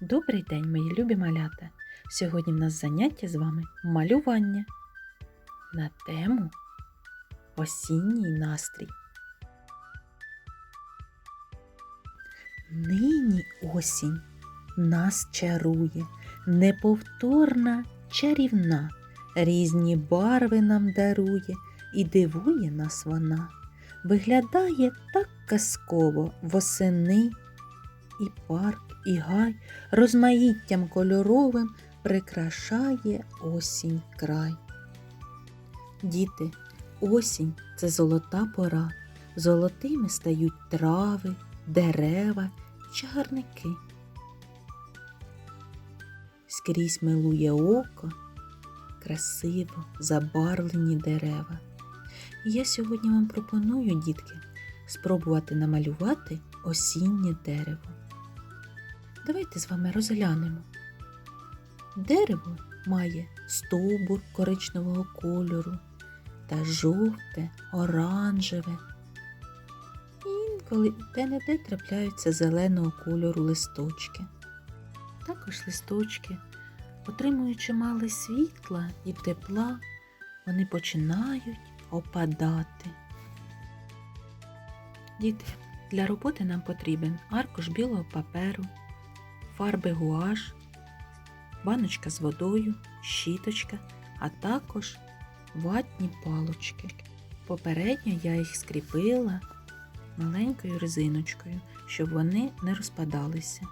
Добрий день, мої любі малята! Сьогодні в нас заняття з вами малювання на тему осінній настрій. Нині осінь нас чарує, неповторна, чарівна, різні барви нам дарує і дивує нас вона. Виглядає так казково восени і парк, і гай розмаїттям кольоровим прикрашає осінь край. Діти, осінь це золота пора, золотими стають трави, дерева, чагарники. Скрізь милує око, красиво забарвлені дерева. І я сьогодні вам пропоную, дітки, спробувати намалювати осіннє дерево. Давайте з вами розглянемо. Дерево має стовбур коричневого кольору та жовте, оранжеве. Інколи де-не-де трапляються зеленого кольору листочки. Також листочки, отримуючи мало світла і тепла, вони починають опадати. Діти, для роботи нам потрібен аркуш білого паперу, фарби гуаш, баночка з водою, щіточка, а також ватні палочки. Попередньо я їх скріпила маленькою резиночкою, щоб вони не розпадалися.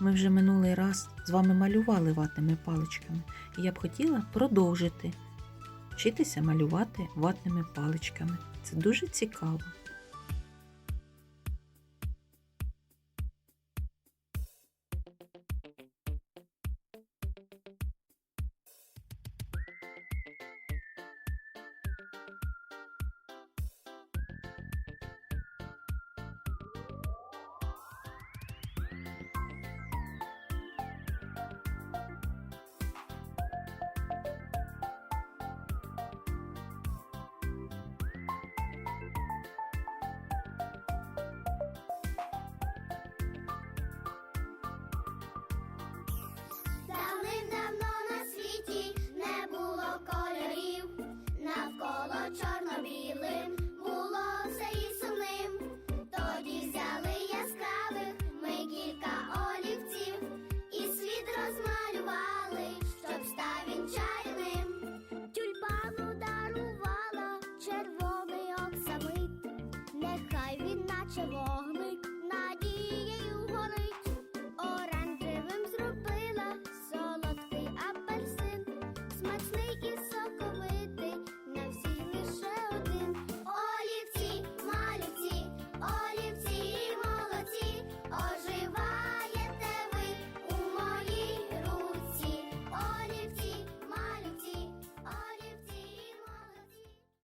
Ми вже минулий раз з вами малювали ватними паличками, і я б хотіла продовжити вчитися малювати ватними паличками. Це дуже цікаво. Let's make it.